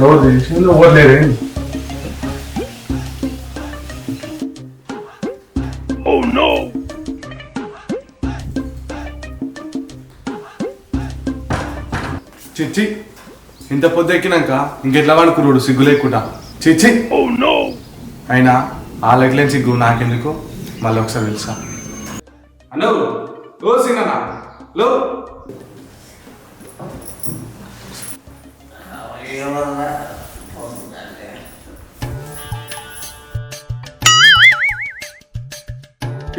Door తీసి ఓడలేరే చిచ్చి ఇంత పొద్దు ఎక్కినాక ఇంకెట్లా వాడుకున్నాడు సిగ్గు లేకుండా? చిచ్చి. అయినా వాళ్ళకి సిగ్గు నాకెందుకు? మళ్ళీ ఒకసారి తెలుసా? అన్నో ఓ సింగనా లో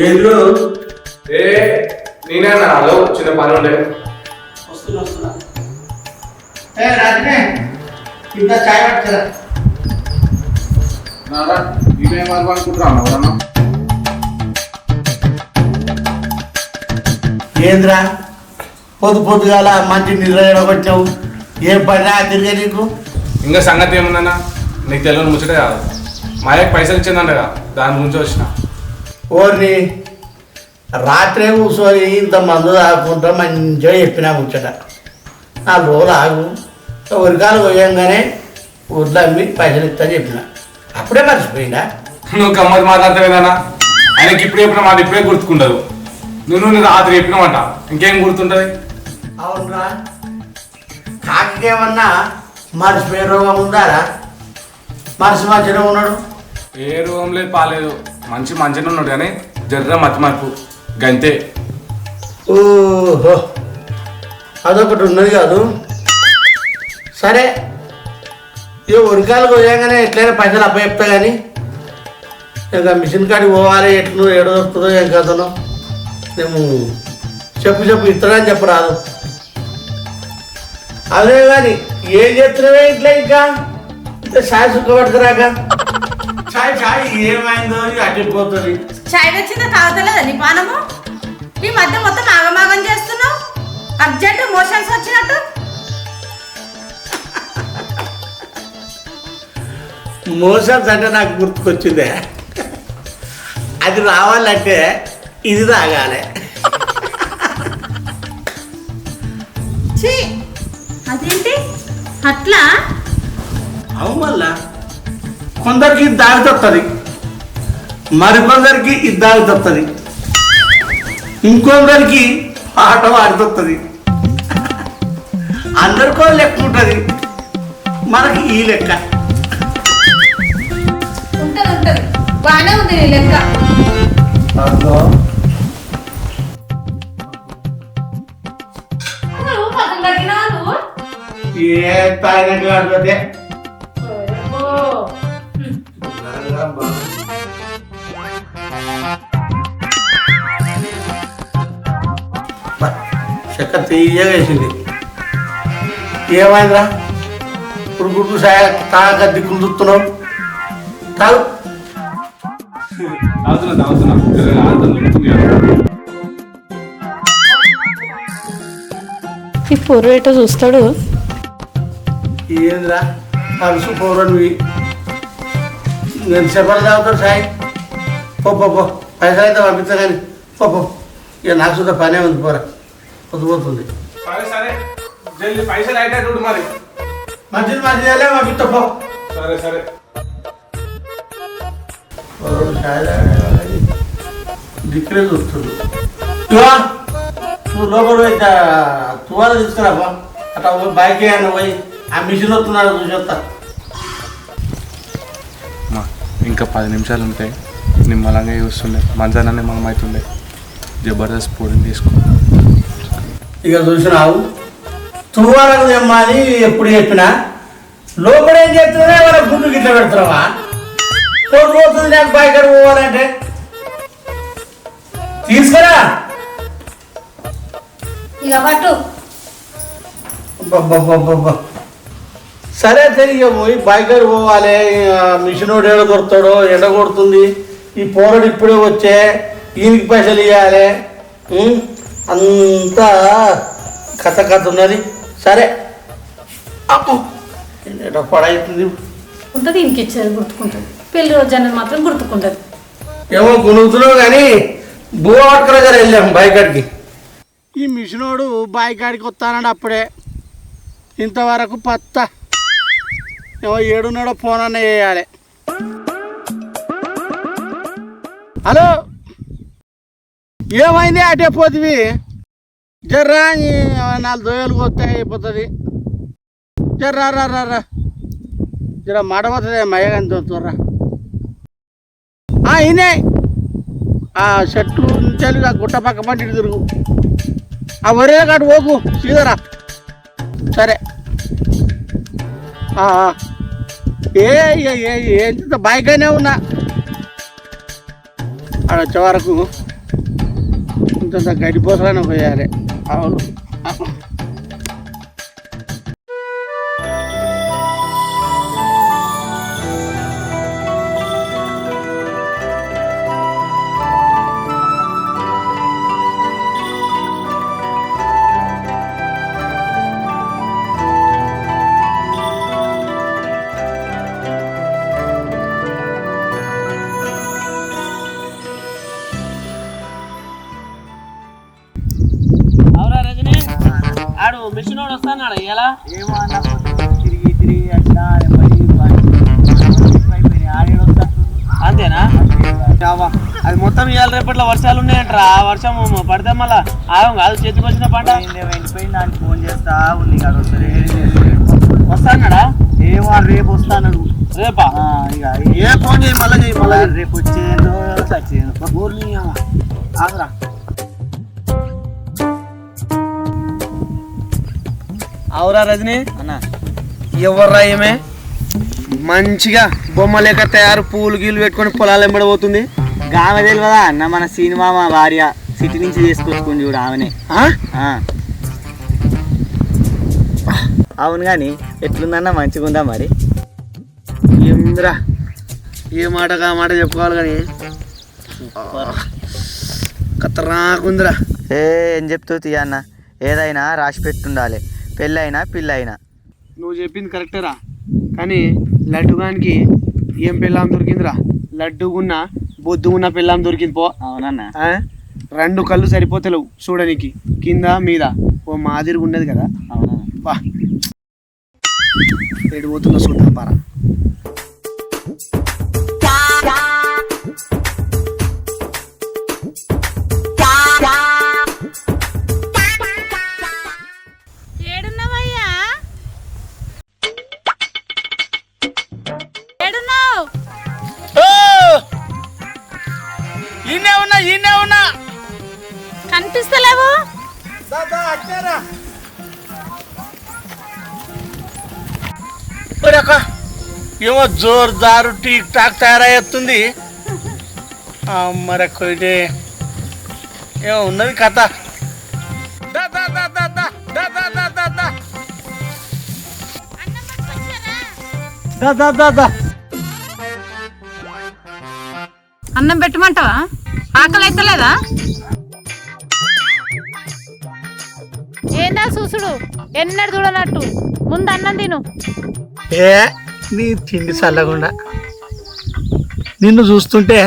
ఏంద్రు? ఏ హలో చిన్న పని ఉండే. వస్తున్నా వస్తున్నా. ఏ రాజనే ఇంత చాయ్ పట్టుకురా. నారా ఇవేం అనుకుంటున్నాను ఎవరన్నా ఏంద్రా? పొద్దు పొద్దుగాల మంచి నిద్ర ఎడగొచ్చావు ఏం పని తిరిగే నీకు? ఇంకా సంగతి ఏముందన్నా? నీకు తెలియని ముచ్చటే కాదు. మా అయ్యకి పైసలు ఇచ్చిందంటగా దాని గురించి వచ్చిన. ఓర్ని రాత్రే కూర్చొని ఇంత మందు తాగుకుంటా మంచిగా చెప్పినా ముచ్చట. నా రోజులు ఆగు. ఉరికాలు పోయంగానే ఊర్లో అమ్మి పైసలు ఇస్తా చెప్పిన. అప్పుడే మర్చిపోయిందా? నువ్వు గమ్మత్ మాట్లాడతావేనా ఆయనకి ఇప్పుడు చెప్పిన మాట ఇప్పుడే గుర్తుకుండదు. నువ్వు నువ్వు రాత్రి చెప్పినామంట ఇంకేం గుర్తుంటది? అవునరా. కాకేమన్నా మర్చిపోయే రోగం ఉందారా మనిషి మంచిగా ఉన్నాడు? ఏ రూమ్ లేదు పాలేదు. మంచి మంచిగా ఉన్నాడు కానీ జర్ర మతి మార్పు. గంతే. ఓహో. అదొకటి ఉన్నది కాదు. సరే. ఇక ఉరికాలు పోయాగానే ఎట్లయినా పైసలు అప్ప చెప్తా కానీ ఇంకా మిషన్ కాడికి పోవాలి ఎట్లు ఏడో వస్తుందో ఏం కథనో మేము చెప్పు చెప్పు ఇస్తాడని చెప్పరాదు అదే కానీ ఏం చేస్తున్నావే ఇట్లా ఇంకా? సాయి సుఖపట్టుకురాక చాయ్ చాయ్ ఏమైందో అడ్డిపోతుంది చాయ్ వచ్చిందా తాగుతలేదా నీ పానము? ఈ మధ్య మొత్తం ఆగమాగం చేస్తున్నావు? అర్జెంట్ మోషన్స్ వచ్చినట్టు? మోషన్స్ అంటే నాకు గుర్తుకొచ్చిందే. అది రావాలంటే ఇది తాగాలి. ఛీ! అదేంటి? అట్లా? అవు మళ్ళా కొందరికి ఇది తాగుతుంది మరికొందరికి ఇది తాగుతుంది ఇంకొందరికి పాట వాడుతుంది అందరికో లెక్క ఉంటుంది. మనకి ఈ లెక్క. ఉంటది ఉంటది. బాగానే ఉంది లెక్క. ఏ తాగినట్టు. చెక్క తీయగా వేసింది. ఏమైందిరా? ఇప్పుడు గుడ్డు సాయ తాగ. దిక్కులు దొరుకుతుంది కదా. ఈ పొర్రు ఎటో చూస్తాడు? ఏందిరా? కలుసు పోరనివి నేను చెప్పలు తాగుతాడు సాయి. పో పో పైసలు అయితే పంపిస్తా కానీ పో పో. ఇక నాకు సుద్ధా పనే ఉంది పోరా. పొద్దుపోతుంది సరే సరే. జల్ది పైసలు అయితే చూడు మరి. మంచిది మంచిదే పంపిస్తా పో. సరే సరే. చూస్తాడు ఇవా నువ్వు లోపల తువాల తీసుకురా పో. అట్లా బైక్ అన్న పోయి ఆ మిషన్ వస్తున్నాడు చూసేస్తా అమ్మా, ఇంకా పది నిమిషాలు ఉంటాయి. నిమ్మలంగా చూస్తుండే. మంచాన్ని మనం అవుతుండే జబర్దస్త్ పూరిని తీసుకో. ఇక చూసినావు. తువ్వాలకు తెమ్మని ఎప్పుడు చెప్పినా. లోపల ఏం చేస్తున్నా వాళ్ళ గుడ్డు గిట్ల పెడుతున్నావా? పోతు పోతుంది నాకు బయట పోవాలంటే. తీసుకురా. ఇక పట్టు. అబ్బబ్బబ్బబ్బబ్బ. సరే తెలియ పోయి బైకర్ పోవాలి ఆ మిషన్ వాడు ఎడ కొడతాడో ఎండ కొడుతుంది ఈ పోరడు ఇప్పుడే వచ్చే ఈయనకి పైసలు ఇవ్వాలి? అంతా కథ కథ ఉన్నది. సరే. పడవుతుంది ఉంటుంది ఇంక ఇచ్చేది గుర్తుకుంటుంది. పెళ్ళి రోజు అన్నది మాత్రం గుర్తుకుంటుంది. ఏమో గుణుగుతున్నావు కానీ పట్టుకురా జర వెళ్ళాం బాయికాడికి ఈ మిషనోడు బాయికాడికి వస్తానండి అప్పుడే. ఇంతవరకు పత్త. ఏడున్నాడో ఫోన్ అన్న వేయాలి హలో? ఏమైంది అటే పోతివి జర్రా నాలుగు దోయలకు వస్తే అయిపోతుంది. జర్రా రా రా రా. జర మాట పోతుంది మయ్యగాని తోతుర్రా ఆ చెట్టు నుంచి ఆ గుట్ట పక్క పంటి తిరుగు. ఆ ఒరే కాటు పోకు సీదరా సరే. ఆ. ఏ ఎంత ఏ బాయిగానే ఉన్నా. ఆడ వచ్చే వరకు ఇంత గడిపోసలని పోయాలి అవును. వస్తాడు ఎలా? ఏమో అన్న తిరిగి తిరిగి అట్లా అంతేనా. అది మొత్తం ఇవాళ రేపట్లో వర్షాలు ఉన్నాయంటరా. ఆ వర్షం పడితే మళ్ళా ఆగం కాదు చేతికి వచ్చిన పంట. వెళ్ళిపోయి నాకు ఫోన్ చేస్తా ఉంది కాదు వస్తాడా ఏమో రేపు వస్తాను రేపా? ఇక ఏ ఫోన్ చేయి మళ్ళా చేయి మళ్ళా మళ్ళా రేపు వచ్చేదో వచ్చేదో ఊర్ని ఆగరా. అవురా రజని? అన్న. ఎవర్రా ఏమే మంచిగా బొమ్మ లేక తయారు పూలు గీలు పెట్టుకొని పొలాలు ఎంబడబోతుంది. గామె తెలియదా అన్న మన సినిమా మా భార్య సిటీ నుంచి తీసుకొచ్చుకుని చూడు ఆమెనే. అవును కానీ ఎట్లుందన్న మంచిగా ఉందా మరి? ఏందిరా? ఏ మాట కా మాట చెప్పుకోవాలి కానీ? కత్తరాకుందిరా ఏ ఏం చెప్తూ తీయ అన్న? ఏదైనా రాసి పెట్టుండాలి. పెళ్ళైనా పిల్లైనా. నువ్వు చెప్పింది కరెక్టేరా కానీ లడ్డుగానికి ఏం పెళ్ళాం దొరికిందిరా? లడ్డుగున్న బొద్దుగున్న పెళ్ళాం దొరికింది పో. అవునన్న. ఆ? రెండు కళ్ళు సరిపోతలేవు చూడనికి. కింద మీద. ఓ మాదిరిగా ఉన్నది కదా. అవునన్న. బా. ఎటు పోతుందో చూద్దాం పారా. కనిపిస్తలేవు ఏమో జోర్దారు టీక్ టాక్ తయారయ్యేస్తుంది మరొకటి ఏమో ఉన్నది కథ అన్నం పెట్టమంటావా ఆకలి అయితలేదా ఏందా చూసుడు? ఎన్నడు చూడనట్టు? ముందు అన్నం తిను. ఏ నీ తిండి చల్లకుండా నిన్ను చూస్తుంటే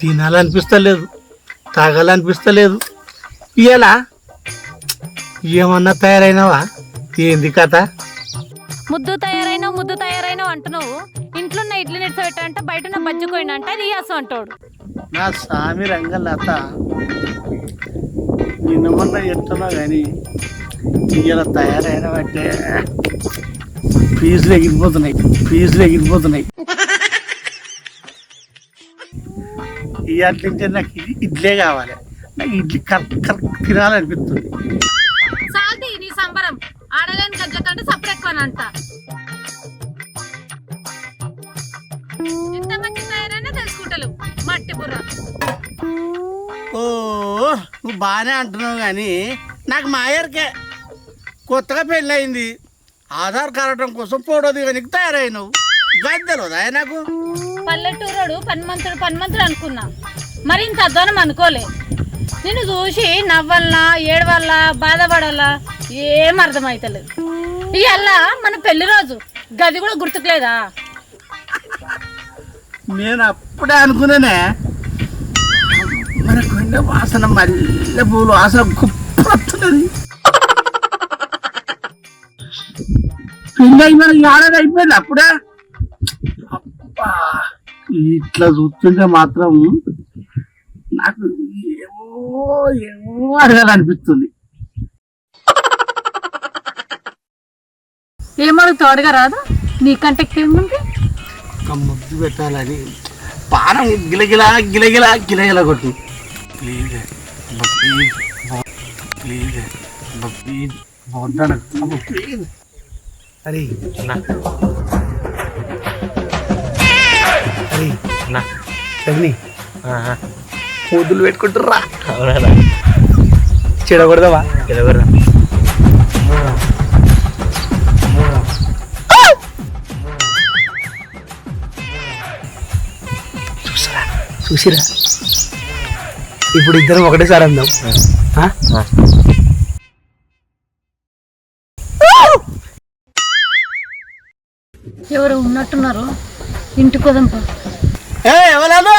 తినాలనిపిస్తలేదు తాగాలనిపిస్తలేదు. ఇలా ఏమన్నా తయారైనావా? ఏంది కథ? ముద్దు తయారైనావు ముద్దు తయారైనావు అంటున్నావు. ఇంట్లో ఉన్న ఇడ్లీ నిడిచిపెట్టంట బయట ఉన్న బజ్జుకోయినంట నీ అసం అంటాడు. నా స్వామి రంగలత నిన్న మొన్న చెప్తున్నా కానీ ఇలా తయారైనవంటే ఫీజులు ఎగిరిపోతున్నాయి. ఫీజులు ఎగిరిపోతున్నాయి. ఇవాళ నాకు ఇది ఇడ్లే కావాలి. నాకు ఇడ్లీ కరెక్ట్ కరెక్ట్ తినాలనిపిస్తుంది. సాల్ది నీ సంబరం. ఆడలేని గజ్జకంటే సపరేట్ సపరెక్కువనంట బుర్ర. ఓ నువ్వు బాగానే అంటున్నావు కానీ నాకు మాయర్కే. కొత్తగా పెళ్ళయింది. ఆధార్ కారటం కోసం ఫోటో దిగనికి తయారైనావు. గద్దెలు నాకు? పల్లెటూరుడు పన్మంతుడు పన్మంతుడు అనుకున్నా. మరి ఇంత అధ్వానం అనుకోలే. నిన్ను చూసి నవ్వల్లా ఏడవల్లా బాధపడాలా ఏం అర్థమైతలేదు. ఇవాళ మన పెళ్ళి రోజు. గది కూడా గుర్తుకులేదా? నేను అప్పుడే అనుకున్నానే మనకు వాసన మల్లె పూలు వాసన గుప్పొస్తున్నది పెళ్ళి మనకి ఆడది అయిపోయింది అప్పుడే. అబ్బా ఇట్లా చూస్తుంటే మాత్రం నాకు ఏమో ఏమో అడగాలనిపిస్తుంది. ఏమడుగుతావు? అడగరాదు? నీకంటే ఏముంది? ఒక ముద్దు పెట్టాలని. పానం గిలగిలా గిలగిలా గిలగిల కొట్టు ప్లీజ్ ప్లీజ్ ప్లీజ్ ప్లీజ్ వద్దన ప్లీజ్. అరే. నా అరే. నా తగ్ని ముద్దులు పెట్టుకుంటుర్రా. చెడగొడదావా? చెడగొడదా. చూసిరా? ఇప్పుడు ఇద్దరం ఒకటేసారి అందాం. ఆ? ఎవరు ఉన్నట్టున్నారు. ఇంటికి వదంపా ఏ ఎవరాను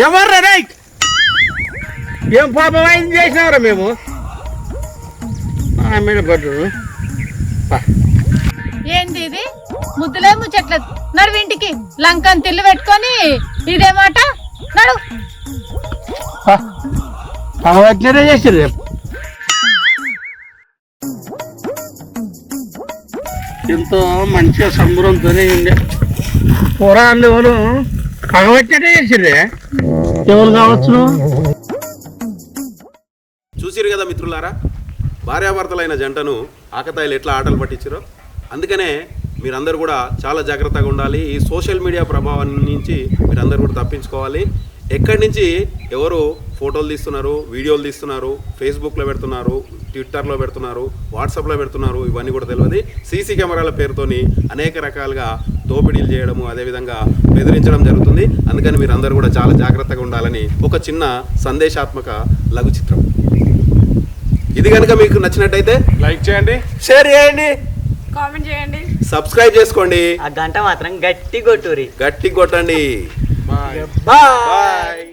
ఎవర్రా రే ఏం పాపం ఆయన చేసినావురా మేము? మీద ఏంది ఇది? ముద్దులే ముచ్చట్లేదు నడు ఇంటికి. లంకని తిల్లు పెట్టుకొని ఇదే మాట. నడు. చేసారు రేపు. ఎంతో మంచిగా సంబరంతోనే ఉండే. పురాణాలు పగవచ్చినట్టే చేసిర్రే ఎవరు కావచ్చు చూసిరు కదా మిత్రులారా? భార్యాభర్తలైన జంటను ఆకతాయిలు ఎట్లా ఆటలు పట్టించారో? అందుకనే మీరందరూ కూడా చాలా జాగ్రత్తగా ఉండాలి. ఈ సోషల్ మీడియా ప్రభావం నుంచి మీరందరూ కూడా తప్పించుకోవాలి. ఎక్కడి నుంచి ఎవరు ఫోటోలు తీస్తున్నారు వీడియోలు తీస్తున్నారు ఫేస్బుక్లో పెడుతున్నారు ట్విట్టర్లో పెడుతున్నారు వాట్సాప్లో పెడుతున్నారు ఇవన్నీ కూడా తెలియదు. సీసీ కెమెరాల పేరుతోని అనేక రకాలుగా దోపిడీలు చేయడము అదేవిధంగా బెదిరించడం జరుగుతుంది. అందుకని మీరందరూ కూడా చాలా జాగ్రత్తగా ఉండాలని ఒక చిన్న సందేశాత్మక లఘు చిత్రం ఇది కనుక మీకు నచ్చినట్టయితే లైక్ చేయండి. షేర్ చేయండి. కామెంట్ చేయండి. సబ్స్క్రైబ్ చేసుకోండి. ఆ గంట మాత్రం గట్టి కొట్టురి గట్టి కొట్టండి. బాయ్. బాయ్.